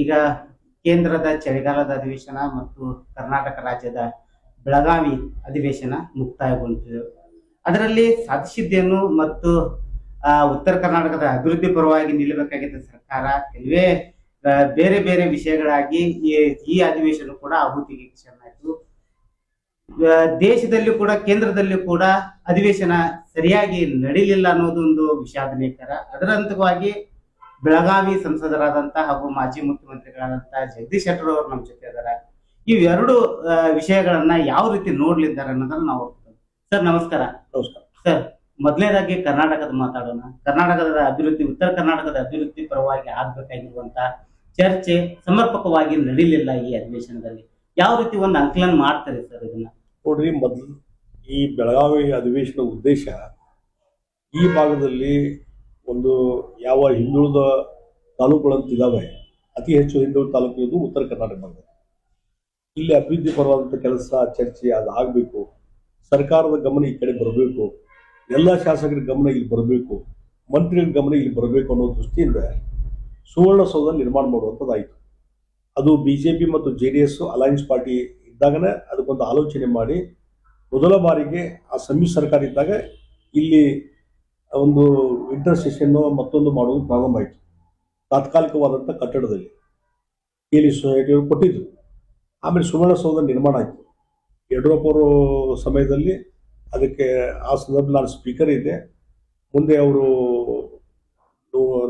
ಈಗ ಕೇಂದ್ರದ ಚಳಿಗಾಲದ ಅಧಿವೇಶನ ಮತ್ತು ಕರ್ನಾಟಕ ರಾಜ್ಯದ ಬೆಳಗಾವಿ ಅಧಿವೇಶನ ಮುಕ್ತಾಯಗೊಂಡಿದೆ. ಅದರಲ್ಲಿ ಸಾಧಿಸಿದ್ದೇನು ಮತ್ತು ಉತ್ತರ ಕರ್ನಾಟಕದ ಅಭಿವೃದ್ಧಿ ಪರವಾಗಿ ನಿಲ್ಲಬೇಕಾಗಿದ್ದ ಸರ್ಕಾರ, ಕೆಲವೇ ಬೇರೆ ಬೇರೆ ವಿಷಯಗಳಾಗಿ ಈ ಅಧಿವೇಶನ ಕೂಡ ಆಹುತಿಗೆ ಶರಣಾಯಿತು. ದೇಶದಲ್ಲಿ ಕೂಡ, ಕೇಂದ್ರದಲ್ಲಿ ಕೂಡ ಅಧಿವೇಶನ ಸರಿಯಾಗಿ ನಡೀಲಿಲ್ಲ ಅನ್ನೋದು ಒಂದು ವಿಷಾದನೀಯಕರ ಅದರಂತವಾಗಿ ಬೆಳಗಾವಿ ಸಂಸದರಾದಂತ ಹಾಗೂ ಮಾಜಿ ಮುಖ್ಯಮಂತ್ರಿಗಳಾದಂತಹ ಜಗದೀಶ್ ಶೆಟ್ಟರ್ ಅವರು ನಮ್ಮ ಜೊತೆ ಇದ್ದಾರೆ. ಇವೆರಡು ವಿಷಯಗಳನ್ನ ಯಾವ ರೀತಿ ನೋಡ್ಲಿದ್ದಾರೆ ಅನ್ನೋದನ್ನ ನಾವು ಸರ್ ನಮಸ್ಕಾರ. ನಮಸ್ಕಾರ. ಸರ್ ಮೊದಲನೇದಾಗಿ ಕರ್ನಾಟಕದ ಮಾತಾಡೋಣ. ಕರ್ನಾಟಕದ ಅಭಿವೃದ್ಧಿ ಉತ್ತರ ಕರ್ನಾಟಕದ ಅಭಿವೃದ್ಧಿ ಪರವಾಗಿ ಆಗ್ಬೇಕಾಗಿರುವಂತಹ ಚರ್ಚೆ ಸಮರ್ಪಕವಾಗಿ ನಡೀಲಿಲ್ಲ ಈ ಅಧಿವೇಶನದಲ್ಲಿ. ಯಾವ ರೀತಿ ಒಂದು ಅಂಕಲನ್ ಮಾಡ್ತಾರೆ ಸರ್ ಇದನ್ನ? ನೋಡ್ರಿ ಮೊದಲು ಈ ಬೆಳಗಾವಿ ಅಧಿವೇಶನ ಉದ್ದೇಶ ಈ ಭಾಗದಲ್ಲಿ ಒಂದು ಯಾವ ಹಿಂದುಳಿದ ತಾಲೂಕುಗಳಂತಿದ್ದಾವೆ, ಅತಿ ಹೆಚ್ಚು ಹಿಂದುಳಿದ ತಾಲೂಕು ಇದು ಉತ್ತರ ಕರ್ನಾಟಕ ಬಂದಿದೆ. ಇಲ್ಲಿ ಅಭಿವೃದ್ಧಿ ಪರವಾದಂಥ ಕೆಲಸ, ಚರ್ಚೆ ಅದು ಆಗಬೇಕು. ಸರ್ಕಾರದ ಗಮನ ಈ ಕಡೆ ಬರಬೇಕು. ಎಲ್ಲ ಶಾಸಕರ ಗಮನ ಇಲ್ಲಿ ಬರಬೇಕು. ಮಂತ್ರಿಗಳ ಗಮನ ಇಲ್ಲಿ ಬರಬೇಕು ಅನ್ನೋ ದೃಷ್ಟಿಯಿಂದ ಸುವರ್ಣಸೌಧ ನಿರ್ಮಾಣ ಮಾಡುವಂಥದ್ದಾಯಿತು ಅದು ಬಿ ಜೆ ಪಿ ಮತ್ತು J D S alliance party ಇದ್ದಾಗನೇ ಅದಕ್ಕೊಂದು ಆಲೋಚನೆ ಮಾಡಿ ಮೊದಲ ಬಾರಿಗೆ ಆ ಸಮ್ಮಿಶ್ರ ಸರ್ಕಾರ ಇದ್ದಾಗ ಇಲ್ಲಿ ಒಂದು ವಿಂಟರ್ ಸೆಷನ್ನು ಮತ್ತೊಂದು ಮಾಡುವುದು ಪ್ರಾರಂಭ ಆಯಿತು. ತಾತ್ಕಾಲಿಕವಾದಂಥ ಕಟ್ಟಡದಲ್ಲಿ. ಇಲ್ಲಿ ಸೊಸೈಟಿಯವರು ಕೊಟ್ಟಿದ್ರು. ಆಮೇಲೆ ಸುವರ್ಣಸೌಧ ನಿರ್ಮಾಣ ಆಯಿತು. ಯಡಿಯೂರಪ್ಪ ಸಮಯದಲ್ಲಿ ಅದಕ್ಕೆ ಆ ಸಂದರ್ಭದಲ್ಲಿ ನಾನು ಸ್ಪೀಕರ್ ಇದ್ದೆ. ಮುಂದೆ ಅವರು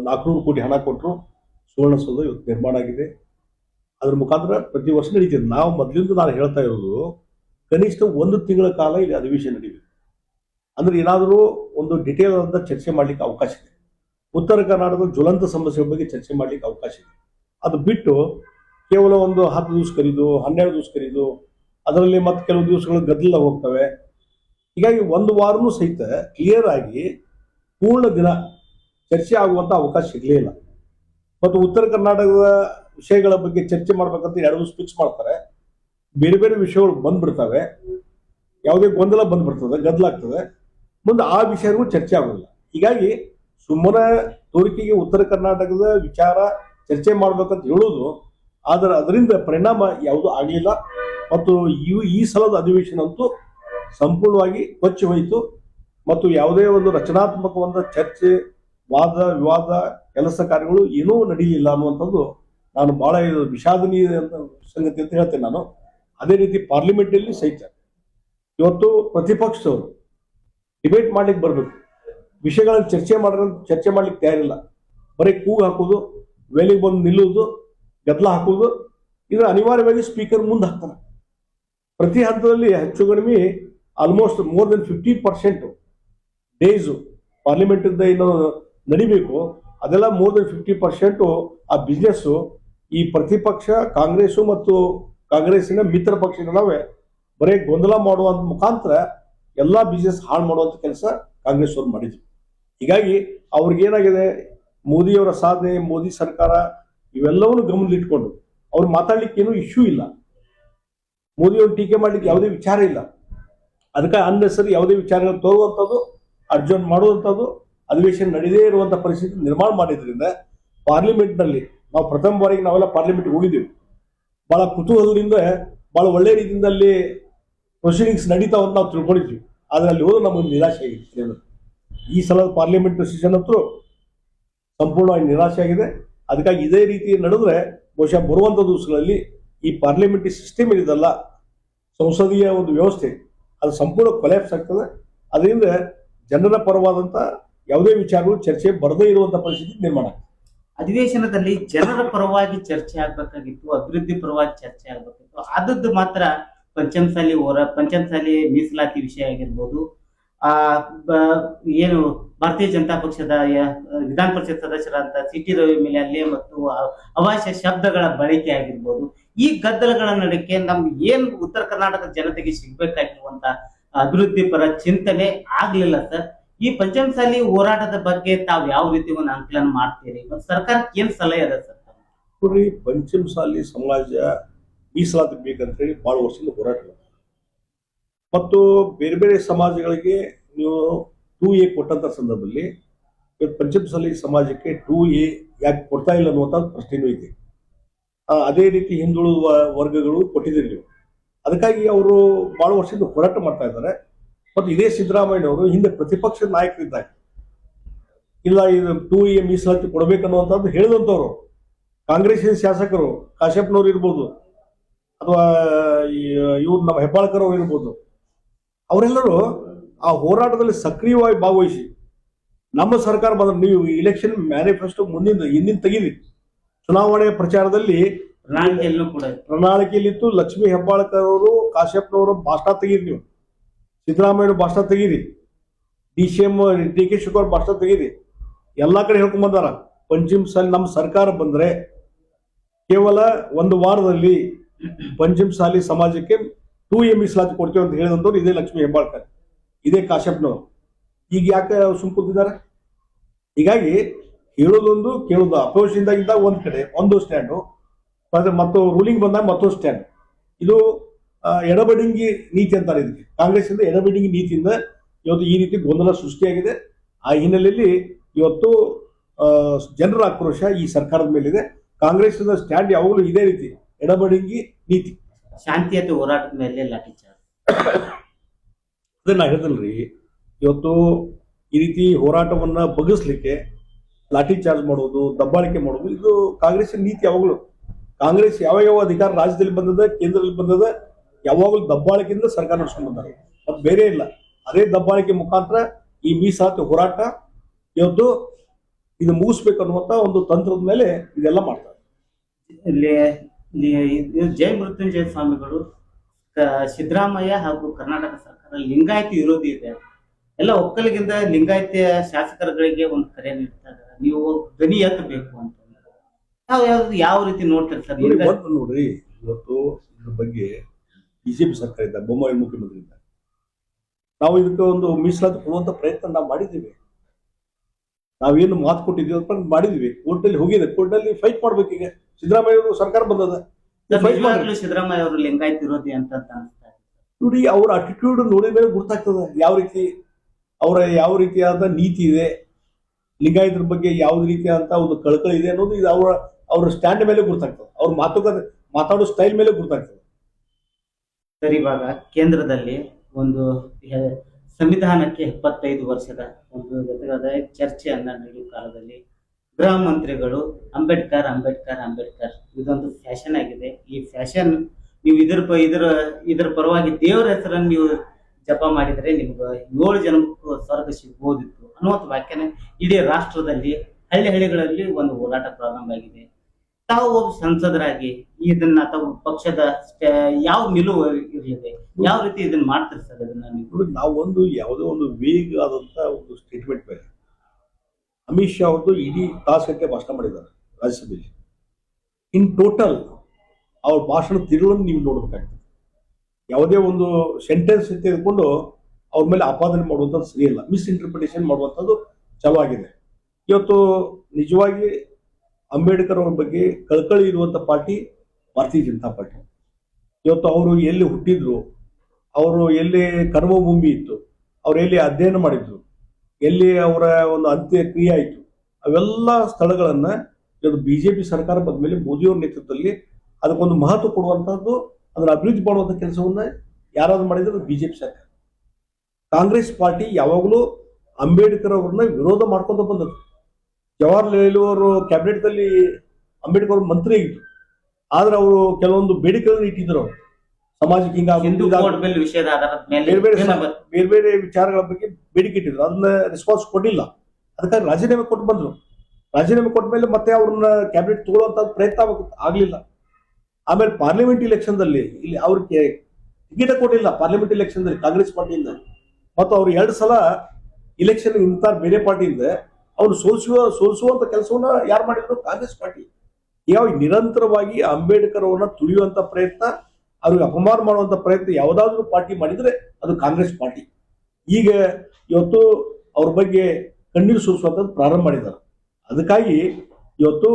ನಾಲ್ಕುನೂರು ಕೋಟಿ ಹಣ ಕೊಟ್ಟರು ಸುವರ್ಣಸೌಧ ಇವತ್ತು ನಿರ್ಮಾಣ ಆಗಿದೆ. ಅದ್ರ ಮುಖಾಂತರ ಪ್ರತಿ ವರ್ಷ ನಡೀತಿದೆ. ನಾವು ಮೊದಲಿಂದ ನಾನು ಹೇಳ್ತಾ ಇರೋದು, ಕನಿಷ್ಠ ಒಂದು ತಿಂಗಳ ಕಾಲ ಇಲ್ಲಿ ಅಧಿವೇಶನ ನಡೀಬೇಕು. ಅಂದರೆ ಏನಾದರೂ ಒಂದು ಡಿಟೇಲ್ ಆದಂಥ ಚರ್ಚೆ ಮಾಡಲಿಕ್ಕೆ ಅವಕಾಶ ಇದೆ. ಉತ್ತರ ಕರ್ನಾಟಕದ ಜ್ವಲಂತ ಸಮಸ್ಯೆ ಬಗ್ಗೆ ಚರ್ಚೆ ಮಾಡಲಿಕ್ಕೆ ಅವಕಾಶ ಇದೆ. ಅದು ಬಿಟ್ಟು ಕೇವಲ ಒಂದು ಹತ್ತು ದಿವಸ ಕರೀದು, ಹನ್ನೆರಡು ದಿವಸ ಕರೀದು, ಅದರಲ್ಲಿ ಮತ್ತೆ ಕೆಲವು ದಿವಸಗಳು ಗದ್ದಲ ಹೋಗ್ತವೆ. ಹೀಗಾಗಿ ಒಂದು ವಾರನೂ ಸಹಿತ ಕ್ಲಿಯರ್ ಆಗಿ ಪೂರ್ಣ ದಿನ ಚರ್ಚೆ ಆಗುವಂಥ ಅವಕಾಶ ಸಿಗಲಿಲ್ಲ ಮತ್ತು ಉತ್ತರ ಕರ್ನಾಟಕದ ವಿಷಯಗಳ ಬಗ್ಗೆ ಚರ್ಚೆ ಮಾಡ್ಬೇಕಂತ ಎರಡು ಫಿಕ್ಸ್ ಮಾಡ್ತಾರೆ. ಬೇರೆ ಬೇರೆ ವಿಷಯಗಳು ಬಂದ್ಬಿಡ್ತವೆ. ಯಾವುದೇ ಗೊಂದಲ ಬಂದ್ಬಿಡ್ತದೆ ಗದ್ದಲಾಗ್ತದೆ ಮುಂದೆ ಆ ವಿಷಯಗಳು ಚರ್ಚೆ ಆಗೋದಿಲ್ಲ. ಹೀಗಾಗಿ ಸುಮ್ಮನೆ ತೋರಿಕೆಗೆ ಉತ್ತರ ಕರ್ನಾಟಕದ ವಿಚಾರ ಚರ್ಚೆ ಮಾಡ್ಬೇಕಂತ ಹೇಳೋದು, ಆದರೆ ಅದರಿಂದ ಪರಿಣಾಮ ಯಾವುದೂ ಆಗಲಿಲ್ಲ. ಮತ್ತು ಈ ಈ ಸಲದ ಅಧಿವೇಶನ ಅಂತೂ ಸಂಪೂರ್ಣವಾಗಿ ಕೊಚ್ಚಿ ಹೋಯಿತು ಮತ್ತು ಯಾವುದೇ ಒಂದು ರಚನಾತ್ಮಕವಾದ ಚರ್ಚೆ, ವಾದ, ವಿವಾದ, ಕೆಲಸ ಕಾರ್ಯಗಳು ಏನೂ ನಡೆಯಲಿಲ್ಲ ಅನ್ನುವಂಥದ್ದು ನಾನು ಬಹಳ ವಿಷಾದನೀಯ ಸಂಗತಿ ಅಂತ ಹೇಳ್ತೇನೆ ನಾನು. ಅದೇ ರೀತಿ ಪಾರ್ಲಿಮೆಂಟಲ್ಲಿ ಸಹಿತ. ಇವತ್ತು ಪ್ರತಿಪಕ್ಷದವರು ಡಿಬೇಟ್ ಮಾಡ್ಲಿಕ್ಕೆ ಬರಬೇಕು. ವಿಷಯಗಳನ್ನು ಚರ್ಚೆ ಮಾಡ್ರ ಚರ್ಚೆ ಮಾಡ್ಲಿಕ್ಕೆ ತಯಾರಿಲ್ಲ ಬರೀ ಕೂಗು ಹಾಕೋದು, ವೇಲಿಗೆ ಬಂದು ನಿಲ್ಲುವುದು ಗದ್ದಲ ಹಾಕೋದು, ಇದ್ರ ಅನಿವಾರ್ಯವಾಗಿ ಸ್ಪೀಕರ್ ಮುಂದೆ ಹಾಕ್ತಾನೆ ಪ್ರತಿ ಹಂತದಲ್ಲಿ ಹೆಚ್ಚು ಕಡಿಮೆ almost more than fifty percent days ಪಾರ್ಲಿಮೆಂಟಿಂದ ಏನು ನಡಿಬೇಕು, ಅದೆಲ್ಲ ಮೋರ್ ದೆನ್ ಫಿಫ್ಟಿ ಪರ್ಸೆಂಟು ಆ ಬಿಸ್ನೆಸ್ಸು ಈ ಪ್ರತಿಪಕ್ಷ ಕಾಂಗ್ರೆಸ್ಸು ಮತ್ತು ಕಾಂಗ್ರೆಸ್ಸಿನ ಮಿತ್ರ ಪಕ್ಷಗಳವೆ ಬರೀ ಗೊಂದಲ ಮಾಡುವಂಥ ಮುಖಾಂತರ ಎಲ್ಲಾ ಬಿಸ್ನೆಸ್ ಹಾಳು ಮಾಡುವಂತ ಕೆಲಸ ಕಾಂಗ್ರೆಸ್ ಅವರು ಮಾಡಿದ್ರು. ಹೀಗಾಗಿ ಅವ್ರಿಗೇನಾಗಿದೆ ಮೋದಿಯವರ ಸಾಧನೆ, ಮೋದಿ ಸರ್ಕಾರ ಇವೆಲ್ಲವನ್ನು ಗಮನದಲ್ಲಿಟ್ಕೊಂಡು ಅವ್ರು ಮಾತಾಡ್ಲಿಕ್ಕೆ ಏನೂ ಇಶ್ಯೂ ಇಲ್ಲ. ಮೋದಿಯವ್ರು ಟೀಕೆ ಮಾಡ್ಲಿಕ್ಕೆ ಯಾವುದೇ ವಿಚಾರ ಇಲ್ಲ. ಅದಕ್ಕೆ ಅನ್ನೆಸರಿ ಯಾವುದೇ ವಿಚಾರಗಳು ತೋರುವಂಥದ್ದು, ಅರ್ಜುನ್ ಮಾಡುವಂಥದ್ದು ಅಧಿವೇಶನ ನಡೆದೇ ಇರುವಂಥ ಪರಿಸ್ಥಿತಿ ನಿರ್ಮಾಣ ಮಾಡಿದ್ರಿಂದ ಪಾರ್ಲಿಮೆಂಟ್ನಲ್ಲಿ ನಾವು ಪ್ರಥಮ ಬಾರಿಗೆ ನಾವೆಲ್ಲ ಪಾರ್ಲಿಮೆಂಟ್ಗೆ ಹೋಗಿದ್ದೀವಿ. ಬಹಳ ಕುತೂಹಲದಿಂದ, ಬಹಳ ಒಳ್ಳೆ ರೀತಿಯಲ್ಲಿ ಪ್ರೊಸೀಡಿಂಗ್ಸ್ ನಡೀತಾವಂತ ನಾವು ತಿಳ್ಕೊಂಡಿದ್ವಿ ಆದರೆ ಅಲ್ಲಿ ಹೋದ್ರೆ ನಮಗೆ ನಿರಾಶೆ ಆಗಿದೆ ಈ ಸಲದ ಪಾರ್ಲಿಮೆಂಟ್ ಸೆಷನ್ ಅಂತೂ ಸಂಪೂರ್ಣವಾಗಿ ನಿರಾಶೆ ಆಗಿದೆ. ಅದಕ್ಕಾಗಿ ಇದೇ ರೀತಿ ನಡೆದ್ರೆ ಬಹುಶಃ ಬರುವಂಥ ದಿವಸಗಳಲ್ಲಿ ಈ ಪಾರ್ಲಿಮೆಂಟ್ರಿ ಸಿಸ್ಟಮ್ ಇದಲ್ಲ ಸಂಸದೀಯ ಒಂದು ವ್ಯವಸ್ಥೆ, ಅದು ಸಂಪೂರ್ಣ ಕೊಲ್ಯಾಪ್ಸ್ ಆಗ್ತದೆ. ಅದರಿಂದ ಜನರ ಪರವಾದಂಥ ಯಾವುದೇ ವಿಚಾರಗಳು ಚರ್ಚೆ ಬರದೇ ಇರುವಂಥ ಪರಿಸ್ಥಿತಿ ನಿರ್ಮಾಣ ಅಧಿವೇಶನದಲ್ಲಿ ಜನರ ಪರವಾಗಿ ಚರ್ಚೆ ಆಗ್ಬೇಕಾಗಿತ್ತು, ಅಭಿವೃದ್ಧಿ ಪರವಾಗಿ ಚರ್ಚೆ ಆಗ್ಬೇಕಿತ್ತು ಆದದ್ದು ಮಾತ್ರ ಪಂಚಮಸಾಲಿ ಹೋರ, ಪಂಚಮಸಾಲಿ ಮೀಸಲಾತಿ ವಿಷಯ ಆಗಿರ್ಬೋದು, ಆ ಏನು ಭಾರತೀಯ ಜನತಾ ಪಕ್ಷದ ವಿಧಾನ ಪರಿಷತ್ ಸದಸ್ಯರಾದ ಸಿ ಟಿ ರವಿ ಮೇಲೆ ಅಲ್ಲಿ ಮತ್ತು ಅ- ಶಬ್ದಗಳ ಬಳಕೆ ಆಗಿರ್ಬೋದು, ಈ ಗದ್ದಲಗಳ ನಡಕ್ಕೆ ನಮ್ಗೆ ಏನ್ ಉತ್ತರ ಕರ್ನಾಟಕದ ಜನತೆಗೆ ಸಿಗ್ಬೇಕಾಗಿರುವಂತ ಅಭಿವೃದ್ಧಿ ಪರ ಚಿಂತನೆ ಆಗ್ಲಿಲ್ಲ ಸರ್. ಈ ಪಂಚಮಸಾಲಿ ಹೋರಾಟದ ಬಗ್ಗೆ ತಾವ್ ಯಾವ ರೀತಿ ಒಂದು ಅಂಕಲನ ಮಾಡ್ತೀರಿ? ಸರ್ಕಾರಕ್ಕೆ ಏನ್ ಸಲಹೆ ಅದ ಸರ್? ಪಂಚಮಸಾಲಿ ಸಮಾಜ ಮೀಸಲಾತಿ ಬೇಕಂತ ಹೇಳಿ ಬಹಳ ವರ್ಷದಿಂದ ಹೋರಾಟ ಮತ್ತು ಬೇರೆ ಬೇರೆ ಸಮಾಜಗಳಿಗೆ ನೀವು ಟೂ ಎ ಕೊಟ್ಟಂತ ಸಂದರ್ಭದಲ್ಲಿ ಪಂಚಮಸಾಲಿ ಸಮಾಜಕ್ಕೆ ಟೂ ಎ ಯಾಕೆ ಕೊಡ್ತಾ ಇಲ್ಲ ಅನ್ನುವಂಥ ಪ್ರಶ್ನೆನೂ ಇದೆ. ಅದೇ ರೀತಿ ಹಿಂದುಳಿದ ವರ್ಗಗಳು ಕೊಟ್ಟಿದ್ದೀರಿ ನೀವು. ಅದಕ್ಕಾಗಿ ಅವರು ಬಹಳ ವರ್ಷದಿಂದ ಹೋರಾಟ ಮಾಡ್ತಾ ಇದ್ದಾರೆ. ಮತ್ತು ಇದೇ ಸಿದ್ದರಾಮಯ್ಯನವರು ಹಿಂದೆ ಪ್ರತಿಪಕ್ಷ ನಾಯಕರಿದ್ದಾಗ ಇಲ್ಲ ಇದು ಟೂ ಎ ಮೀಸಲಾತಿ ಕೊಡಬೇಕನ್ನುವಂಥದ್ದು ಹೇಳಿದಂಥವ್ರು ಕಾಂಗ್ರೆಸ್ಸಿನ ಶಾಸಕರು, ಕಾಶ್ಯಪ್ನವ್ರು ಇರ್ಬೋದು ಅಥವಾ ಇವ್ರು ನಮ್ಮ ಹೆಬ್ಬಾಳ್ಕರ್ ಅವ್ರು ಇರ್ಬೋದು ಅವರೆಲ್ಲರೂ ಆ ಹೋರಾಟದಲ್ಲಿ ಸಕ್ರಿಯವಾಗಿ ಭಾಗವಹಿಸಿ ನಮ್ಮ ಸರ್ಕಾರ ಬಂದ್ರೆ ನೀವು ಇಲೆಕ್ಷನ್ ಮ್ಯಾನಿಫೆಸ್ಟೋ ಮುಂದಿನ ಹಿಂದಿನ ತೆಗೀರಿ. ಚುನಾವಣೆ ಪ್ರಚಾರದಲ್ಲಿ. ಪ್ರಣಾಳಿಕೆಯಲ್ಲಿತ್ತು ಲಕ್ಷ್ಮೀ ಹೆಬ್ಬಾಳ್ಕರ್ ಅವರು ಕಾಶ್ಯಪ್ನವರು ಭಾಷಣ ತೆಗೀರಿ ನೀವು. ಸಿದ್ದರಾಮಯ್ಯ ಭಾಷಣ ತೆಗೀರಿ. D C M D K Shivakumar ಭಾಷಣ ತೆಗೀರಿ. ಎಲ್ಲಾ ಕಡೆ ಹೇಳ್ಕೊಂಡ್ ಬಂದಾರ. ಪಂಚಮ ಸಾಲಿ ನಮ್ಮ ಸರ್ಕಾರ ಬಂದ್ರೆ ಕೇವಲ ಒಂದು ವಾರದಲ್ಲಿ ಪಂಚಮ ಸಾಲಿ ಸಮಾಜಕ್ಕೆ ಟೂ ಎ ಮೀಸಲಾತಿ ಕೊಡ್ತೀವಿ ಅಂತ ಹೇಳಿದಂಥವ್ರು ಇದೇ ಲಕ್ಷ್ಮೀ ಹೆಬ್ಬಾಳ್ಕರ್, ಇದೇ ಕಾಶ್ಯಪ್ನವರು. ಈಗ ಯಾಕೆ ಸುಮ್ ಕೂತಿದ್ದಾರೆ? ಹೀಗಾಗಿ ಹೇಳೋದೊಂದು, ಕೇಳೋದು ಅಪೋಸಿಷನ್ ಇದ್ದಾಗ ಒಂದ್ ಕಡೆ, ಒಂದು ಸ್ಟ್ಯಾಂಡು ಮತ್ತೆ ರೂಲಿಂಗ್ ಬಂದಾಗ ಮತ್ತೊಂದು ಸ್ಟ್ಯಾಂಡ್ ಇದು ಎಡಬಡಿಂಗಿ ನೀತಿ ಅಂತಾರೆ ಇದಕ್ಕೆ. ಕಾಂಗ್ರೆಸ್ಸಿಂದ ಎಡಬಡಿಂಗಿ ನೀತಿಯಿಂದ ಇವತ್ತು ಈ ರೀತಿ ಗೊಂದಲ ಸೃಷ್ಟಿಯಾಗಿದೆ. ಆ ಹಿನ್ನೆಲೆಯಲ್ಲಿ ಇವತ್ತು ಜನರ ಆಕ್ರೋಶ ಈ ಸರ್ಕಾರದ ಮೇಲಿದೆ. ಕಾಂಗ್ರೆಸ್ನ ಸ್ಟ್ಯಾಂಡ್ ಯಾವಾಗಲೂ ಇದೇ ರೀತಿ. ಎಡಬಡಿಂಗಿ ನೀತಿ. ಶಾಂತಿಯತೆ ಹೋರಾಟದ ಮೇಲೆ ಲಾಠಿ ಚಾರ್ಜ್ ಅದನ್ನ ಹೇಳಿದಲ್ರಿ ಇವತ್ತು ಈ ರೀತಿ ಹೋರಾಟವನ್ನ ಬಗ್ಗಿಸ್ಲಿಕ್ಕೆ ಲಾಠಿ ಚಾರ್ಜ್ ಮಾಡೋದು ದಬ್ಬಾಳಿಕೆ ಮಾಡೋದು ಇದು ಕಾಂಗ್ರೆಸ್ ನೀತಿ ಯಾವಾಗಲೂ. ಕಾಂಗ್ರೆಸ್ ಯಾವ ಯಾವ ಅಧಿಕಾರ ರಾಜ್ಯದಲ್ಲಿ ಬಂದದ ಕೇಂದ್ರದಲ್ಲಿ ಬಂದದ ಯಾವಾಗಲೂ ದಬ್ಬಾಳಿಕೆಯಿಂದ ಸರ್ಕಾರ ನಡೆಸ್ಕೊಂಡು ಬಂದಾರೆ. ಅದು ಬೇರೆ ಇಲ್ಲ. ಅದೇ ದಬ್ಬಾಳಿಕೆ ಮುಖಾಂತರ ಈ ಮೀಸಲಾತಿ ಹೋರಾಟ ಇವತ್ತು ಇದು ಮುಗಿಸ್ಬೇಕು ಅನ್ನುವಂತ ಒಂದು ತಂತ್ರದ ಮೇಲೆ ಇದೆಲ್ಲ ಮಾಡ್ತಾರೆ. ಇಲ್ಲಿ ಇಲ್ಲಿ ಇದು ಜೈ ಮೃತ್ಯುಂಜಯ ಸ್ವಾಮಿಗಳು ಸಿದ್ದರಾಮಯ್ಯ ಹಾಗೂ ಕರ್ನಾಟಕ ಸರ್ಕಾರ ಲಿಂಗಾಯತ ವಿರೋಧಿ ಇದೆ. ಎಲ್ಲ ಒಕ್ಕಲಿಗಿಂದ ಲಿಂಗಾಯತ ಶಾಸಕರುಗಳಿಗೆ ಒಂದು ಕರೆ ನೀಡ್ತಾ ಇದ್ದಾರೆ. ನೀವು ಧ್ವನಿ ಎತ್ತಬೇಕು ಅಂತ. ನಾವು ಯಾವ್ದು ಯಾವ ರೀತಿ ನೋಡ್ತಾರೆ ಸರ್? ನೋಡಿ ನೋಡ್ರಿ ಇವತ್ತು ಇದ್ರ ಬಗ್ಗೆ ಬಿಜೆಪಿ ಸರ್ಕಾರ ಇದ್ದ ಬೊಮ್ಮಾಯಿ ಮುಖ್ಯಮಂತ್ರಿ ಇದ್ದ ನಾವು ಇದಕ್ಕೆ ಒಂದು ಮೀಸಲಾತಿ ಕೊಡುವಂತ ಪ್ರಯತ್ನ ನಾವು ಮಾಡಿದ್ದೀವಿ. ನಾವೇನು ಮಾತು ಕೊಟ್ಟಿದ್ದೀವಿ ಅಂತ ಮಾಡಿದ್ವಿ. ಕೋರ್ಟಲ್ಲಿ ಹೋಗಿದೆ. ಕೋರ್ಟಲ್ಲಿ ಫೈಟ್ ಮಾಡ್ಬೇಕು ಈಗ. ಸಿದ್ದರಾಮಯ್ಯ ಅವರು ಸರ್ಕಾರ ಬಂದದ. ಸಿದ್ದರಾಮಯ್ಯ ಅವರು ಲಿಂಗಾಯತ್ ವಿರೋಧಿ ಅಂತ ನೋಡಿ ಅವ್ರ ಅಟಿಟ್ಯೂಡ್ ನೋಡಿದ ಮೇಲೆ ಗೊತ್ತಾಗ್ತದ ಯಾವ ರೀತಿ ಅವರ ಯಾವ ರೀತಿಯಾದ ನೀತಿ ಇದೆ ಲಿಂಗಾಯತರ ಬಗ್ಗೆ ಯಾವ ರೀತಿಯಾದಂತ ಒಂದು ಕಳಕಳಿ ಇದೆ ಅನ್ನೋದು ಇದು ಅವರ ಅವ್ರ ಸ್ಟ್ಯಾಂಡ್ ಮೇಲೆ ಗೊತ್ತಾಗ್ತದೆ ಅವ್ರ ಮಾತುಕತೆ ಮಾತಾಡೋ ಸ್ಟೈಲ್ ಮೇಲೆ ಗೊತ್ತಾಗ್ತದೆ ಸರಿ ಇವಾಗ ಕೇಂದ್ರದಲ್ಲಿ ಒಂದು ಸಂವಿಧಾನಕ್ಕೆ ಎಪ್ಪತ್ತೈದು ವರ್ಷದ ಒಂದು ಜೊತೆಗಾದ ಚರ್ಚೆಯನ್ನ ನಡೆಯುವ ಕಾಲದಲ್ಲಿ ಗೃಹ ಮಂತ್ರಿಗಳು ಅಂಬೇಡ್ಕರ್ ಅಂಬೇಡ್ಕರ್ ಅಂಬೇಡ್ಕರ್ ಇದೊಂದು ಫ್ಯಾಷನ್ ಆಗಿದೆ. ಈ ಫ್ಯಾಷನ್ ನೀವು ಇದ್ರ ಇದ್ರ ಇದ್ರ ಪರವಾಗಿ ದೇವರ ಹೆಸರನ್ನು ನೀವು ಜಪ ಮಾಡಿದರೆ ನಿಮ್ಗೆ ಏಳು ಜನಕ್ಕೂ ಸ್ವರ್ಗ ಸಿಗ್ಬೋದಿತ್ತು ಅನ್ನುವಂಥ ವ್ಯಾಖ್ಯಾನ ಇಡೀ ರಾಷ್ಟ್ರದಲ್ಲಿ ಹಳ್ಳಿ ಹಳ್ಳಿಗಳಲ್ಲಿ ಒಂದು ಹೋರಾಟ ಪ್ರಾರಂಭ ಆಗಿದೆ. ತಾವು ಸಂಸದರಾಗಿ ಇದನ್ನ ತಾವು ಪಕ್ಷದ ಯಾವ ನಿಲುವು ಇರಲಿದೆ? ಯಾವ ರೀತಿ ಇದನ್ನ ಮಾಡ್ತೀರಿ ಸರ್ ಅದನ್ನ ನೀವು? ಒಂದು ಯಾವುದೋ ಒಂದು ವೇಗ ಆದಂತ ಒಂದು ಸ್ಟೇಟ್ಮೆಂಟ್ ಮೇಲೆ ಅಮಿತ್ ಶಾ ಅವ್ರದ್ದು ಇಡೀ ತಾಸಕ್ಕೆ ಭಾಷಣ ಮಾಡಿದ್ದಾರೆ ರಾಜ್ಯಸಭೆಯಲ್ಲಿ. ಇನ್ ಟೋಟಲ್ ಅವ್ರ ಭಾಷಣ ತಿರುಳನ್ನು ನೀವು ನೋಡಬೇಕಾಗ್ತದೆ. ಯಾವುದೇ ಒಂದು ಸೆಂಟೆನ್ಸ್ ತೆಗೆದುಕೊಂಡು ಅವ್ರ ಮೇಲೆ ಆಪಾದನೆ ಮಾಡುವಂಥದ್ದು ಸರಿಯಲ್ಲ ಮಿಸ್ಇಂಟರ್ಪ್ರಿಟೇಷನ್ ಮಾಡುವಂಥದ್ದು ಚಲವಾಗಿದೆ ಆಗಿದೆ ಇವತ್ತು ನಿಜವಾಗಿ ಅಂಬೇಡ್ಕರ್ ಅವ್ರ ಬಗ್ಗೆ ಕಳಕಳಿ ಇರುವಂಥ ಪಾರ್ಟಿ ಭಾರತೀಯ ಜನತಾ ಪಾರ್ಟಿ. ಇವತ್ತು ಅವರು ಎಲ್ಲಿ ಹುಟ್ಟಿದ್ರು ಅವರು ಎಲ್ಲಿ ಕರ್ಮಭೂಮಿ ಇತ್ತು, ಅವ್ರು ಎಲ್ಲಿ ಅಧ್ಯಯನ ಮಾಡಿದ್ರು, ಎಲ್ಲಿ ಅವರ ಒಂದು ಅಂತ್ಯಕ್ರಿಯೆ ಆಯಿತು, ಅವೆಲ್ಲ ಸ್ಥಳಗಳನ್ನ ಇವತ್ತು ಪಿ ಸರ್ಕಾರ ಬಂದ ಮೇಲೆ ಮೋದಿಯವ್ರ ನೇತೃತ್ವದಲ್ಲಿ ಅದಕ್ಕೊಂದು ಮಹತ್ವ ಕೊಡುವಂತಹದ್ದು ಅದರ ಅಭಿವೃದ್ಧಿ ಮಾಡುವಂತ ಕೆಲಸವನ್ನ ಯಾರಾದ್ರೂ ಮಾಡಿದ್ರೆ ಬಿಜೆಪಿ ಸರ್ಕಾರ. ಕಾಂಗ್ರೆಸ್ ಪಾರ್ಟಿ ಯಾವಾಗಲೂ ಅಂಬೇಡ್ಕರ್ ಅವ್ರನ್ನ ವಿರೋಧ ಮಾಡ್ಕೊಂತ ಬಂದದ್ದು. ಜವಾಹರ್ಲಾಲ್ ನೆಹರು ಅವರು ಕ್ಯಾಬಿನೆಟ್ದಲ್ಲಿ ಅಂಬೇಡ್ಕರ್ ಮಂತ್ರಿ ಆಗಿದ್ರು ಆದ್ರೆ ಅವರು ಕೆಲವೊಂದು ಬೇಡಿಕೆಗಳನ್ನು ಇಟ್ಟಿದ್ರು ಅವರು. ಸಮಾಜಕ್ಕೆ ಬಿಲ್ ವಿಷಯದ ಆಧಾರದ ಮೇಲೆ ಬೇರೆ ಬೇರೆ ಬೇರೆ ಬೇರೆ ವಿಚಾರಗಳ ಬಗ್ಗೆ ಬೇಡಿಕೆ ಇಟ್ಟಿದ್ರು ಅದನ್ನ ರೆಸ್ಪಾನ್ಸ್ ಕೊಟ್ಟಿಲ್ಲ. ಅದಕ್ಕಾಗಿ ರಾಜೀನಾಮೆ ಕೊಟ್ಟು ಬಂದ್ರು. ರಾಜೀನಾಮೆ ಕೊಟ್ಟ ಮೇಲೆ ಮತ್ತೆ ಅವ್ರನ್ನ ಕ್ಯಾಬಿನೆಟ್ ತಗೊಳ್ಳುವಂತ ಪ್ರಯತ್ನ ಆಗ- ಆಗ್ಲಿಲ್ಲ. ಆಮೇಲೆ ಪಾರ್ಲಿಮೆಂಟ್ ಇಲೆಕ್ಷನ್ ದಲ್ಲಿ ಇಲ್ಲಿ ಅವ್ರಿಗೆ ಟಿಕೆಟ್ ಕೊಟ್ಟಿಲ್ಲ. ಪಾರ್ಲಿಮೆಂಟ್ ಇಲೆಕ್ಷನ್ ದಲ್ಲಿ ಕಾಂಗ್ರೆಸ್ ಪಾರ್ಟಿಯಿಂದ. ಮತ್ತು ಅವ್ರು ಎರಡು ಸಲ ಇಲೆಕ್ಷನ್ ಇಂತ ಬೇರೆ ಪಾರ್ಟಿಯಿಂದ ಅವ್ರು ಸೋಲಿಸುವ ಸೋಲಿಸುವಂತ ಕೆಲಸವನ್ನ ಯಾರು ಮಾಡಿದ್ರು ಕಾಂಗ್ರೆಸ್ ಪಾರ್ಟಿ. ಯಾವ ನಿರಂತರವಾಗಿ ಅಂಬೇಡ್ಕರ್ ಅವರನ್ನ ತುಳಿಯುವಂತ ಪ್ರಯತ್ನ ಅವ್ರಿಗೆ ಅಪಮಾನ ಮಾಡುವಂತ ಪ್ರಯತ್ನ ಯಾವುದಾದ್ರೂ ಪಾರ್ಟಿ ಮಾಡಿದ್ರೆ ಅದು ಕಾಂಗ್ರೆಸ್ ಪಾರ್ಟಿ. ಈಗ ಇವತ್ತು ಅವ್ರ ಬಗ್ಗೆ ಕಣ್ಣೀರು ಸುರಿಸುವಂಥದ್ದು ಪ್ರಾರಂಭ ಮಾಡಿದ್ದಾರೆ. ಅದಕ್ಕಾಗಿ ಇವತ್ತು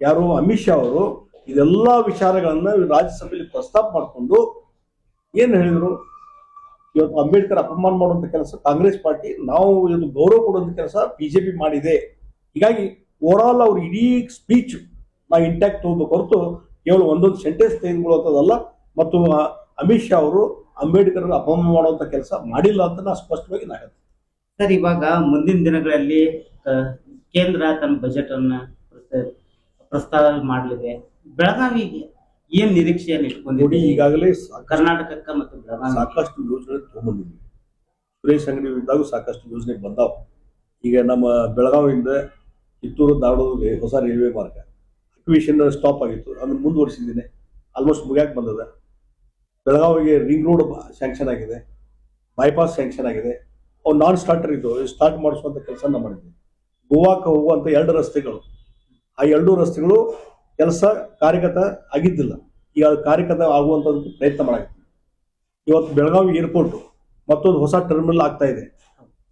ಯಾರು ಅಮಿತ್ ಶಾ ಅವರು ಇದೆಲ್ಲ ವಿಚಾರಗಳನ್ನ ರಾಜ್ಯಸಭೆಯಲ್ಲಿ ಪ್ರಸ್ತಾಪ ಮಾಡಿಕೊಂಡು ಏನು ಹೇಳಿದರು? ಇವತ್ತು ಅಂಬೇಡ್ಕರ್ ಅಪಮಾನ ಮಾಡುವಂತ ಕೆಲಸ ಕಾಂಗ್ರೆಸ್ ಪಾರ್ಟಿ, ನಾವು ಇವತ್ತು ಗೌರವ ಕೊಡುವಂತ ಕೆಲಸ ಬಿಜೆಪಿ ಮಾಡಿದೆ. ಹೀಗಾಗಿ ಓವರ್ ಆಲ್ ಅವ್ರ ಇಡೀ ಸ್ಪೀಚ್ ನಾವು ಇಂಟ್ಯಾಕ್ಟ್ ಹೋಗ್ಬೇಕು ಹೊರತು ಕೇವಲ ಒಂದೊಂದು ಸೆಂಟೆನ್ಸ್ ತೆಗೆದುಕೊಳ್ಳುವಂಥದ್ದಲ್ಲ. ಮತ್ತು ಅಮಿತ್ ಶಾ ಅವರು ಅಂಬೇಡ್ಕರ್ ಅಪಮಾನ ಮಾಡುವಂತ ಕೆಲಸ ಮಾಡಿಲ್ಲ ಅಂತ ನಾ ಸ್ಪಷ್ಟವಾಗಿ ನಾ ಹೇಳ್ತೀನಿ. ಸರ್ ಇವಾಗ ಮುಂದಿನ ದಿನಗಳಲ್ಲಿ ಕೇಂದ್ರ ತನ್ನ ಬಜೆಟ್ ಅನ್ನ ಪ್ರಸ್ತ- ಪ್ರಸ್ತಾವ ಮಾಡಲಿದೆ. ಬೆಳಗಾವಿಗೆ ಏನ್ ನಿರೀಕ್ಷೆಯನ್ನು ಇಟ್ಕೊಂಡಿದೆ ಈಗಾಗಲೇ ಕರ್ನಾಟಕಕ್ಕೆ ಮತ್ತು ಬೆಳಗಾವಿ ಸಾಕಷ್ಟು ಯೋಜನೆ ತಗೊಂಡ್ಬಂದಿದ್ವಿ ಸುರೇಶ್ ಅಂಗಡಿ ಇದ್ದಾಗ ಸಾಕಷ್ಟು ಯೋಜನೆ ಬಂದಾವ. ಈಗ ನಮ್ಮ ಬೆಳಗಾವಿಯಿಂದ ಕಿತ್ತೂರು ಧಾರವಾಡ ಹೊಸ ರೈಲ್ವೆ ಮಾರ್ಗ. ಅಕ್ವಿಷನ್ ಸ್ಟಾಪ್ ಆಗಿತ್ತು. ಅದನ್ನು ಮುಂದುವರಿಸಿದ್ದೀನಿ. ಆಲ್ಮೋಸ್ಟ್ ಮುಗಿಯಾಕೆ ಬಂದದ. ಬೆಳಗಾವಿಗೆ ರಿಂಗ್ ರೋಡ್ ಸ್ಯಾಂಕ್ಷನ್ ಆಗಿದೆ ಬೈಪಾಸ್ ಸ್ಯಾಂಕ್ಷನ್ ಆಗಿದೆ. ಅವು ನಾನ್ ಸ್ಟಾರ್ಟರ್ ಇದ್ದು ಸ್ಟಾರ್ಟ್ ಮಾಡಿಸುವಂತ ಕೆಲಸ ನಾವು ಮಾಡಿದ್ವಿ ಗೋವಾಕ್ಕೆ ಹೋಗುವಂಥ ಎರಡು ರಸ್ತೆಗಳು. ಆ ಎರಡು ರಸ್ತೆಗಳು ಕೆಲಸ ಕಾರ್ಯಗತ ಆಗಿದ್ದಿಲ್ಲ. ಈಗ ಕಾರ್ಯಗತ ಆಗುವಂಥದ್ದು ಪ್ರಯತ್ನ ಮಾಡಾಗಿದೆ ಇವತ್ತು ಬೆಳಗಾವಿ ಏರ್ಪೋರ್ಟ್ ಮತ್ತೊಂದು ಹೊಸ ಟರ್ಮಿನಲ್ ಆಗ್ತಾ ಇದೆ.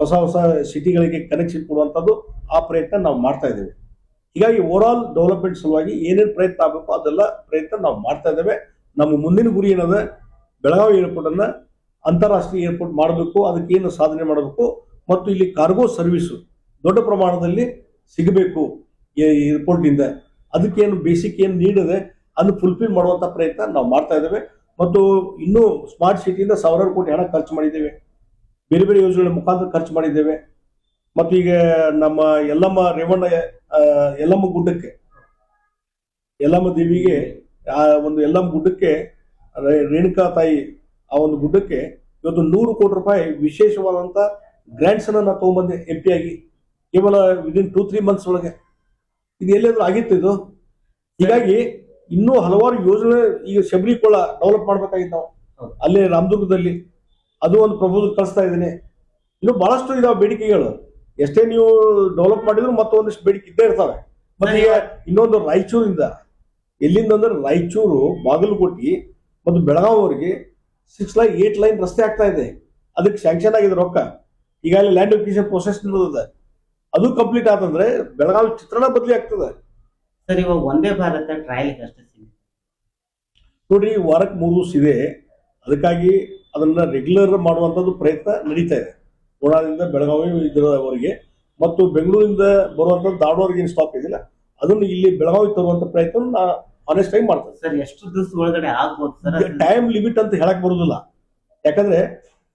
ಹೊಸ ಹೊಸ ಸಿಟಿಗಳಿಗೆ ಕನೆಕ್ಷನ್ ಕೊಡುವಂಥದ್ದು ಆ ಪ್ರಯತ್ನ ನಾವು ಮಾಡ್ತಾ ಇದ್ದೇವೆ. ಹೀಗಾಗಿ ಓವರ್ ಆಲ್ ಡೆವಲಪ್ಮೆಂಟ್ ಸಲುವಾಗಿ ಏನೇನು ಪ್ರಯತ್ನ ಆಗಬೇಕು ಅದೆಲ್ಲ ಪ್ರಯತ್ನ ನಾವು ಮಾಡ್ತಾ ಇದ್ದೇವೆ. ನಮ್ಮ ಮುಂದಿನ ಗುರಿ ಏನದ? ಬೆಳಗಾವಿ ಏರ್ಪೋರ್ಟ್ ಅನ್ನ ಅಂತಾರಾಷ್ಟ್ರೀಯ ಏರ್ಪೋರ್ಟ್ ಮಾಡಬೇಕು ಅದಕ್ಕೆ ಏನು ಸಾಧನೆ ಮಾಡಬೇಕು, ಮತ್ತು ಇಲ್ಲಿ ಕಾರ್ಗೋ ಸರ್ವಿಸ್ ದೊಡ್ಡ ಪ್ರಮಾಣದಲ್ಲಿ ಸಿಗಬೇಕು ಏರ್ಪೋರ್ಟ್ ಇಂದ. ಅದಕ್ಕೇನು ಬೇಸಿಕ್ ಏನು ನೀಡಿದೆ ಅದನ್ನು ಫುಲ್ಫಿಲ್ ಮಾಡುವಂತ ಪ್ರಯತ್ನ ನಾವು ಮಾಡ್ತಾ ಇದ್ದೇವೆ. ಮತ್ತು ಇನ್ನೂ ಸ್ಮಾರ್ಟ್ ಸಿಟಿಯಿಂದ ಸಾವಿರಾರು ಕೋಟಿ ಹಣ ಖರ್ಚು ಮಾಡಿದ್ದೇವೆ. ಬೇರೆ ಬೇರೆ ಯೋಜನೆಗಳ ಮುಖಾಂತರ ಖರ್ಚು ಮಾಡಿದ್ದೇವೆ. ಮತ್ತು ಈಗ ನಮ್ಮ ಯಲ್ಲಮ್ಮ ರೇವಣ್ಣ ಯಲ್ಲಮ್ಮ ಗುಡ್ಡಕ್ಕೆ, ಯಲ್ಲಮ್ಮ ದೇವಿಗೆ ಆ ಒಂದು ಎಲ್ಲಂ ಗುಡ್ಡಕ್ಕೆ ರೇಣುಕಾ ತಾಯಿ ಆ ಒಂದು ಗುಡ್ಡಕ್ಕೆ ಇವತ್ತು ನೂರು ಕೋಟಿ ರೂಪಾಯಿ ವಿಶೇಷವಾದಂತ ಗ್ರಾಂಟ್ಸ್ ಅನ್ನ ನಾವು ತಗೊಂಬಂದೆ ಎಂ ಪಿ ಆಗಿ. ಕೇವಲ ವಿದಿನ್ ಟೂ ತ್ರೀ ಮಂತ್ಸ್ ಒಳಗೆ. ಇದು ಎಲ್ಲಾದ್ರೂ ಆಗಿತ್ತು ಇದು? ಹೀಗಾಗಿ ಇನ್ನೂ ಹಲವಾರು ಯೋಜನೆ ಈಗ ಶಬರಿಕೊಳ ಡೆವಲಪ್ ಮಾಡ್ಬೇಕಾಗಿತ್ತು ನಾವು. ಅಲ್ಲೇ ರಾಮದುರ್ಗದಲ್ಲಿ. ಅದು ಒಂದು ಪ್ರಪೋಸಲ್ ಕಳಿಸ್ತಾ ಇದ್ದೀನಿ. ಇನ್ನು ಬಹಳಷ್ಟು ಇದಾವೆ ಬೇಡಿಕೆಗಳು. ಎಷ್ಟೇ ನೀವು ಡೆವಲಪ್ ಮಾಡಿದ್ರು ಮತ್ತೊಂದಿಷ್ಟು ಬೇಡಿಕೆ ಇದ್ದೇ ಇರ್ತವೆ. ಮತ್ತೆ ಈಗ ಇನ್ನೊಂದು ರಾಯಚೂರಿಂದ ಎಲ್ಲಿಂದ ಅಂದ್ರೆ ರಾಯಚೂರು ಬಾಗಲಕೋಟೆ ಮತ್ತು ಬೆಳಗಾವಿವರೆಗೆ ಸಿಕ್ಸ್ ಲೈನ್ ಏಟ್ ಲೈನ್ ರಸ್ತೆ ಆಗ್ತಾ ಇದೆ. ಅದಕ್ಕೆ ಸ್ಯಾಂಕ್ಷನ್ ಆಗಿದೆ ರೊಕ್ಕ. ಈಗಾಗಲೇ ಲ್ಯಾಂಡ್ ಅಪ್ಲಿಕೇಶನ್ ಪ್ರೊಸೆಸ್ ನಡೆದಿದೆ. ಅದು ಕಂಪ್ಲೀಟ್ ಆತಂದ್ರೆ ಬೆಳಗಾವಿ ಚಿತ್ರಣ ಬದಲಿ ಆಗ್ತದೆ. ಸರ್ ಇವಾಗ ಒಂದೇ ಭಾರತ ಟ್ರಯಲ್ ಅಷ್ಟೇ ನೋಡ್ರಿ ವಾರಕ್ಕೆ ಮೂರು ದಿವಸ ಇದೆ. ಅದಕ್ಕಾಗಿ ಅದನ್ನ ರೆಗ್ಯುಲರ್ ಮಾಡುವಂಥದ್ದು ಪ್ರಯತ್ನ ನಡೀತಾ ಇದೆ. ಕೋಣಾದಿಂದ ಬೆಳಗಾವಿ ಇದರವರೆಗೆ ಮತ್ತು ಬೆಂಗಳೂರಿಂದ ಬರುವಂಥದ್ದು ದಾಡೋರ್ಗೆ ಏನು ಸ್ಟಾಪ್ ಇದೆಯಲ್ಲ ಅದನ್ನು ಇಲ್ಲಿ ಬೆಳಗಾವಿ ತರುವಂತ ಪ್ರಯತ್ನ ನಾ ಆನೆಸ್ಟ್ ಆಗಿ ಮಾಡ್ತಾರೆ. ಸರ್ ಎಷ್ಟು ದಿವಸ ಒಳಗಡೆ ಆಗ್ಬೋದು ಸರ್? ಟೈಮ್ ಲಿಮಿಟ್ ಅಂತ ಹೇಳಕ್ ಬರುದಿಲ್ಲ. ಯಾಕಂದ್ರೆ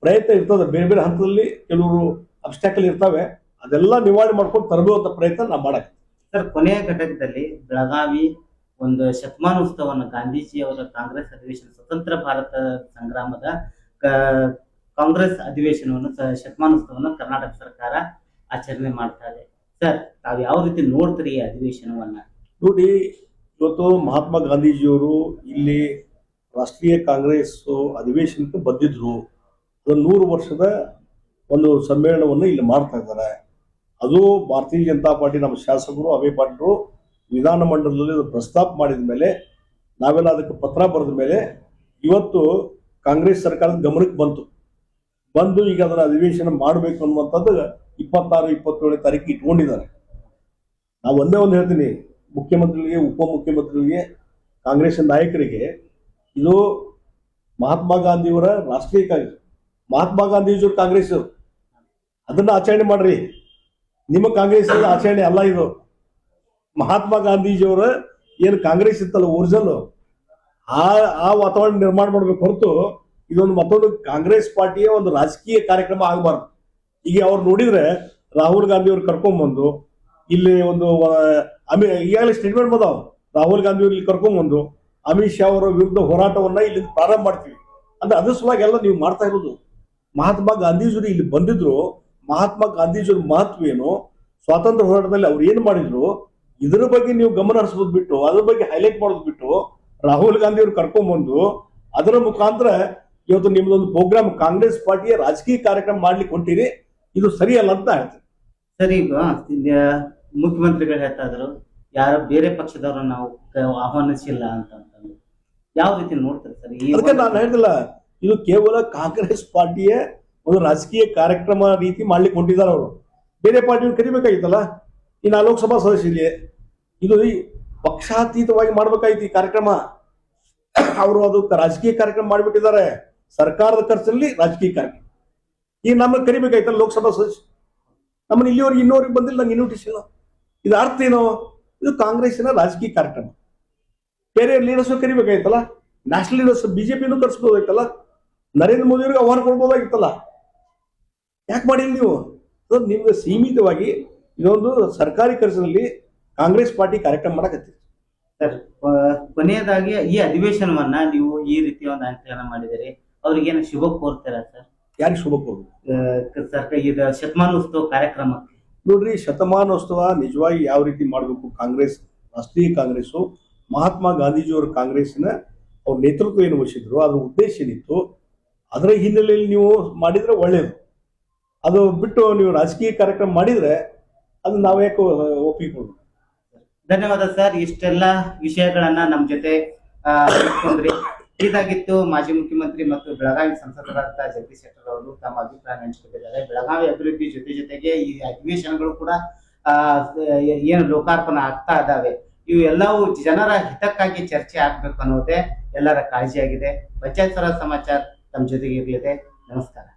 ಪ್ರಯತ್ನ ಇರ್ತದೆ. ಬೇರೆ ಬೇರೆ ಹಂತದಲ್ಲಿ ಕೆಲವರು ಅಬ್ಸ್ಟ್ಯಾಕಲ್ ಇರ್ತಾವೆ. ಅದೆಲ್ಲ ನಿವಾರಣೆ ಮಾಡ್ಕೊಂಡು ತರಬೇಕಂತ ಪ್ರಯತ್ನ ನಾವು ಮಾಡಕ್ ಸರ್ ಕೊನೆಯ ಘಟಕದಲ್ಲಿ ಬೆಳಗಾವಿ ಒಂದು ಶತಮಾನೋತ್ಸವವನ್ನು ಗಾಂಧೀಜಿ ಅವರ ಕಾಂಗ್ರೆಸ್ ಅಧಿವೇಶನ ಸ್ವತಂತ್ರ ಭಾರತ ಸಂಗ್ರಾಮದ ಕಾಂಗ್ರೆಸ್ ಅಧಿವೇಶನವನ್ನು ಶತಮಾನೋತ್ಸವವನ್ನು ಕರ್ನಾಟಕ ಸರ್ಕಾರ ಆಚರಣೆ ಮಾಡ್ತಾ ಇದೆ. ಸರ್ ತಾವು ಯಾವ ರೀತಿ ನೋಡ್ತೀರಿ ಈ ಅಧಿವೇಶನವನ್ನ? ನೋಡಿ ಇವತ್ತು ಮಹಾತ್ಮ ಗಾಂಧೀಜಿಯವರು ಇಲ್ಲಿ ರಾಷ್ಟ್ರೀಯ ಕಾಂಗ್ರೆಸ್ ಅಧಿವೇಶನಕ್ಕೆ ಬಂದಿದ್ರು. ಅದು ನೂರು ವರ್ಷದ ಒಂದು ಸಮ್ಮೇಳನವನ್ನು ಇಲ್ಲಿ ಮಾಡ್ತಾ ಇದ್ದಾರೆ. ಅದು ಭಾರತೀಯ ಜನತಾ ಪಾರ್ಟಿ, ನಮ್ಮ ಶಾಸಕರು ಅವೇ ಪಾಟೀಲರು ವಿಧಾನ ಮಂಡಲದಲ್ಲಿ ಅದು ಪ್ರಸ್ತಾಪ ಮಾಡಿದ ಮೇಲೆ, ನಾವೆಲ್ಲ ಅದಕ್ಕೆ ಪತ್ರ ಬರೆದ ಮೇಲೆ ಇವತ್ತು ಕಾಂಗ್ರೆಸ್ ಸರ್ಕಾರದ ಗಮನಕ್ಕೆ ಬಂತು. ಬಂದು ಈಗ ಅದರ ಅಧಿವೇಶನ ಮಾಡಬೇಕು ಅನ್ನುವಂಥದ್ದು ಇಪ್ಪತ್ತಾರು, ಇಪ್ಪತ್ತೇಳನೇ ತಾರೀಕು ಇಟ್ಕೊಂಡಿದ್ದಾರೆ. ನಾವು ಒಂದೇ ಒಂದು ಹೇಳ್ತೀನಿ ಮುಖ್ಯಮಂತ್ರಿಗಳಿಗೆ, ಉಪಮುಖ್ಯಮಂತ್ರಿಗಳಿಗೆ, ಕಾಂಗ್ರೆಸ್ ನಾಯಕರಿಗೆ ಇದು ಮಹಾತ್ಮ ಗಾಂಧಿಯವರ ರಾಷ್ಟ್ರೀಯ ಕಾಂಗ್ರೆಸ್, ಮಹಾತ್ಮ ಗಾಂಧೀಜಿಯವ್ರ ಕಾಂಗ್ರೆಸ್ ಅದನ್ನ ಆಚರಣೆ ಮಾಡ್ರಿ. ನಿಮ್ಮ ಕಾಂಗ್ರೆಸ್ ಆಚರಣೆ ಅಲ್ಲ ಇದು. ಮಹಾತ್ಮ ಗಾಂಧೀಜಿಯವರ ಏನು ಕಾಂಗ್ರೆಸ್ ಇತ್ತಲ್ಲ ಒರಿಜಿನಲ್? ಆ ಆ ವಾತಾವರಣ ನಿರ್ಮಾಣ ಮಾಡ್ಬೇಕು ಹೊರತು ಇದೊಂದು ಮತ್ತೊಂದು ಕಾಂಗ್ರೆಸ್ ಪಾರ್ಟಿಯ ಒಂದು ರಾಜಕೀಯ ಕಾರ್ಯಕ್ರಮ ಆಗಬಾರ್ದು. ಈಗ ಅವ್ರು ನೋಡಿದ್ರೆ ರಾಹುಲ್ ಗಾಂಧಿ ಅವ್ರು ಕರ್ಕೊಂಡ್ಬಂದು, ಇಲ್ಲಿ ಒಂದು ಅಮಿ ಈಗಾಗಲೇ ಸ್ಟೇಟ್ಮೆಂಟ್ ಬಂದವು. ರಾಹುಲ್ ಗಾಂಧಿ ಇಲ್ಲಿ ಕರ್ಕೊಂಡ್ಬಂದು ಅಮಿತ್ ಶಾ ಅವರ ವಿರುದ್ಧ ಹೋರಾಟವನ್ನ ಇಲ್ಲಿ ಪ್ರಾರಂಭ ಮಾಡ್ತೀವಿ. ಅಂದ್ರೆ ಅದ್ರ ಸಲುವಾಗಿ ಎಲ್ಲ ನೀವು ಮಾಡ್ತಾ ಇರೋದು. ಮಹಾತ್ಮ ಗಾಂಧೀಜಿಯವರು ಇಲ್ಲಿ ಬಂದಿದ್ರು. ಮಹಾತ್ಮ ಗಾಂಧೀಜಿಯವ್ರ ಮಹತ್ವ ಏನು? ಸ್ವಾತಂತ್ರ್ಯ ಹೋರಾಟದಲ್ಲಿ ಅವ್ರು ಏನ್ ಮಾಡಿದ್ರು? ಇದ್ರ ಬಗ್ಗೆ ನೀವು ಗಮನ ಹರಿಸೋದ್ ಬಿಟ್ಟು, ಅದ್ರ ಬಗ್ಗೆ ಹೈಲೈಟ್ ಮಾಡೋದು ಬಿಟ್ಟು, ರಾಹುಲ್ ಗಾಂಧಿ ಅವ್ರು ಕರ್ಕೊಂಡ್ಬಂದು ಅದರ ಮುಖಾಂತರ ಇವತ್ತು ನಿಮ್ದೊಂದು ಪ್ರೋಗ್ರಾಮ್ ಕಾಂಗ್ರೆಸ್ ಪಾರ್ಟಿಯ ರಾಜಕೀಯ ಕಾರ್ಯಕ್ರಮ ಮಾಡ್ಲಿಕ್ಕೆ ಹೊಂಟೀರಿ. ಇದು ಸರಿಯಲ್ಲ ಅಂತ ಹೇಳ್ತೀನಿ. ಸರಿ ಮುಖ್ಯಮಂತ್ರಿಗಳು ಹೇಳ್ತಾ ಇದ್ರು ಯಾರು ಬೇರೆ ಪಕ್ಷದವ್ರು ನಾವು ಆಹ್ವಾನಿಸಿಲ್ಲ ಅಂತ ಯಾವ ರೀತಿ ನೋಡ್ತಾರೆ ಸರ್? ಅದಕ್ಕೆ ನಾನು ಹೇಳ್ತಿಲ್ಲ ಇದು ಕೇವಲ ಕಾಂಗ್ರೆಸ್ ಪಾರ್ಟಿಯ ಒಂದು ರಾಜಕೀಯ ಕಾರ್ಯಕ್ರಮ ರೀತಿ ಮಾಡ್ಲಿಕ್ಕೆ ಹೊಂಟಿದ್ದಾರೆ ಅವರು. ಬೇರೆ ಪಾರ್ಟಿಯನ್ನು ಕರಿಬೇಕಾಗಿತ್ತಲ್ಲ? ಇನ್ನು ಲೋಕಸಭಾ ಲೋಕಸಭಾ ಸದಸ್ಯರಿಗೆ ಇದು ಪಕ್ಷಾತೀತವಾಗಿ ಮಾಡ್ಬೇಕಾಗಿತ್ತು ಈ ಕಾರ್ಯಕ್ರಮ. ಅವರು ಅದು ರಾಜಕೀಯ ಕಾರ್ಯಕ್ರಮ ಮಾಡಿಬಿಟ್ಟಿದ್ದಾರೆ. ಸರ್ಕಾರದ ಖರ್ಚಲ್ಲಿ ರಾಜಕೀಯ ಕಾರ್ಯಕ್ರಮ ಈಗ ನಮ್ಮನ್ನು ಕರಿಬೇಕಾಯ್ತಲ್ಲ ಲೋಕಸಭಾ ಸದಸ್ಯ. ನಮ್ಮನ್ನ ಇಲ್ಲಿವರೆಗೆ ಇನ್ನೂವರೆಗೆ ಬಂದಿಲ್ಲ ನಂಗೆ ಇನ್ವಿಟೇಷನ್ ಇದು ಅರ್ಥ ಏನು? ಇದು ಕಾಂಗ್ರೆಸ್ನ ರಾಜಕೀಯ ಕಾರ್ಯಕ್ರಮ. ಬೇರೆ ಲೀಡರ್ಸ್ ಕರಿಬೇಕಾಯ್ತಲ್ಲ? ನ್ಯಾಷನಲ್ ಲೀಡರ್ಸ್ ಬಿಜೆಪಿನೂ ಕರ್ಸ್ಬೋದಾಯ್ತಲ್ಲ? ನರೇಂದ್ರ ಮೋದಿ ಅವರಿಗೆ ಆಹ್ವಾನ ಕೊಡ್ಬೋದಾಗಿತ್ತಲ್ಲ? ಯಾಕೆ ಮಾಡಿಲ್ಲ ನೀವು? ನಿಮ್ಗೆ ಸೀಮಿತವಾಗಿ ಇದೊಂದು ಸರ್ಕಾರಿ ಖರ್ಚಿನಲ್ಲಿ ಕಾಂಗ್ರೆಸ್ ಪಾರ್ಟಿ ಕಾರ್ಯಕ್ರಮ ಮಾಡಕತ್ತಿ ಸರ್ ಕೊನೆಯದಾಗಿ ಈ ಅಧಿವೇಶನವನ್ನ ನೀವು ಈ ರೀತಿಯ ಒಂದು ಆಂಕಲನ ಮಾಡಿದರೆ ಅವ್ರಿಗೇನು ಶುಭ ಕೋರ್ತೀರಾ ಸರ್? ಯಾರಿಗೆ ಶುಭ ಕೋರ್ ಸರ್ ಇದು ಶತಮಾನೋತ್ಸವ ಕಾರ್ಯಕ್ರಮಕ್ಕೆ. ನೋಡ್ರಿ, ಶತಮಾನೋತ್ಸವ ನಿಜವಾಗಿ ಯಾವ ರೀತಿ ಮಾಡಬೇಕು ಕಾಂಗ್ರೆಸ್, ರಾಷ್ಟ್ರೀಯ ಕಾಂಗ್ರೆಸ್ಸು, ಮಹಾತ್ಮ ಗಾಂಧೀಜಿಯವರ ಕಾಂಗ್ರೆಸ್ಸಿನ ಅವ್ರ ನೇತೃತ್ವ ಏನು ವಹಿಸಿದ್ರು, ಅದ್ರ ಉದ್ದೇಶ ಏನಿತ್ತು, ಅದರ ಹಿನ್ನೆಲೆಯಲ್ಲಿ ನೀವು ಮಾಡಿದ್ರೆ ಒಳ್ಳೇದು. ಅದು ಬಿಟ್ಟು ನೀವು ರಾಜಕೀಯ ಕಾರ್ಯಕ್ರಮ ಮಾಡಿದ್ರೆ ಅದು ನಾವು ಯಾಕೆ ಒಪ್ಪಿಕೊಳ್ಳೋದು? ಧನ್ಯವಾದ ಸರ್, ಇಷ್ಟೆಲ್ಲ ವಿಷಯಗಳನ್ನ ನಮ್ಮ ಜೊತೆ ಇದಾಗಿತ್ತು. ಮಾಜಿ ಮುಖ್ಯಮಂತ್ರಿ ಮತ್ತು ಬೆಳಗಾವಿ ಸಂಸದರಾದ ಜಗದೀಶ್ ಶೆಟ್ಟರ್ ಅವರು ತಮ್ಮ ಅಭಿಪ್ರಾಯ ಹಂಚಿಕೊಂಡಿದ್ದಾರೆ. ಬೆಳಗಾವಿ ಅಭಿವೃದ್ಧಿ ಜೊತೆ ಜೊತೆಗೆ ಈ ಅಧಿವೇಶನಗಳು ಕೂಡ ಏನು ಲೋಕಾರ್ಪಣೆ ಆಗ್ತಾ ಇದ್ದಾವೆ. ಇವು ಎಲ್ಲವೂ ಜನರ ಹಿತಕ್ಕಾಗಿ ಚರ್ಚೆ ಆಗ್ಬೇಕು ಅನ್ನೋದೇ ಎಲ್ಲರ ಕಾಳಜಿಯಾಗಿದೆ. ಪಂಚಾಯತ್ ಸ್ವರಾಜ್ ಸಮಾಚಾರ ತಮ್ಮ ಜೊತೆಗೆ ಇರಲಿದೆ. ನಮಸ್ಕಾರ.